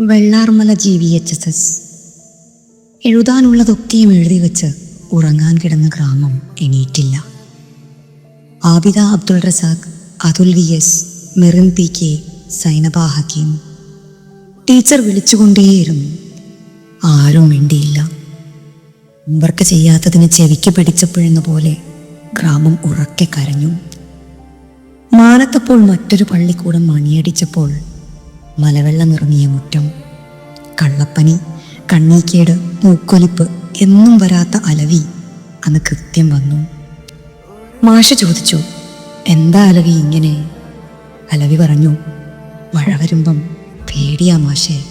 Vellarmala G V H S S. എഴുതാനുള്ളതൊക്കെയും എഴുതി വെച്ച് ഉറങ്ങാൻ കിടന്ന ഗ്രാമം എണീറ്റില്ല. Abida Abdul Razak Athul V S Merin P K Sainaba Hakeem. Teacher വിളിച്ചുകൊണ്ടേയിരുന്നു. ആരും മിണ്ടിയില്ല. മുമ്പർക്ക് ചെയ്യാത്തതിന് ചെവിക്ക് പിടിച്ചപ്പോഴെന്ന പോലെ ഗ്രാമം ഉറക്കെ കരഞ്ഞു. മാനത്തപ്പോൾ മറ്റൊരു പള്ളിക്കൂടം മണിയടിച്ചപ്പോൾ മലവെള്ളം നിറങ്ങിയ മുറ്റം കള്ളപ്പനി കണ്ണീക്കേട് മൂക്കൊലിപ്പ് എന്നും വരാത്ത അലവി അന്ന് കൃത്യം വന്നു. മാഷ ചോദിച്ചു എന്താ അലവി ഇങ്ങനെ? അലവി പറഞ്ഞു മഴ വരുമ്പം പേടിയാ മാഷേ.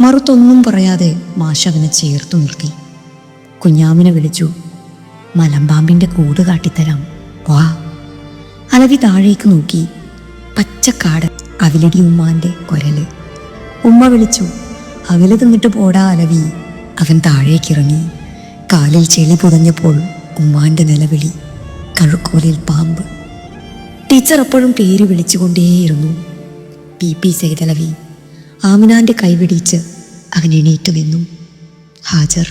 മറുത്തൊന്നും പറയാതെ മാഷ അവനെ ചേർത്തു നിർത്തി. കുഞ്ഞാമിനെ വിളിച്ചു മലമ്പാമ്പിന്റെ കൂട് കാട്ടിത്തരാം വാ. അലവി താഴേക്ക് നോക്കി പച്ചക്കാട് അവിലടി ഉമ്മാന്റെ കൊരൽ. ഉമ്മ വിളിച്ചു അവിൽ തിന്നിട്ട് പോടാ അലവി. അവൻ താഴേക്കിറങ്ങി കാലിൽ ചെളി പുതഞ്ഞപ്പോൾ ഉമ്മാന്റെ നിലവിളി കഴുക്കോലിൽ പാമ്പ്. ടീച്ചർ അപ്പോഴും പേര് വിളിച്ചുകൊണ്ടേയിരുന്നു. പി. പി. സൈതലവി ആമിനാന്റെ കൈവിടിച്ച് അവൻ എണീറ്റു നിന്നു. ഹാജർ.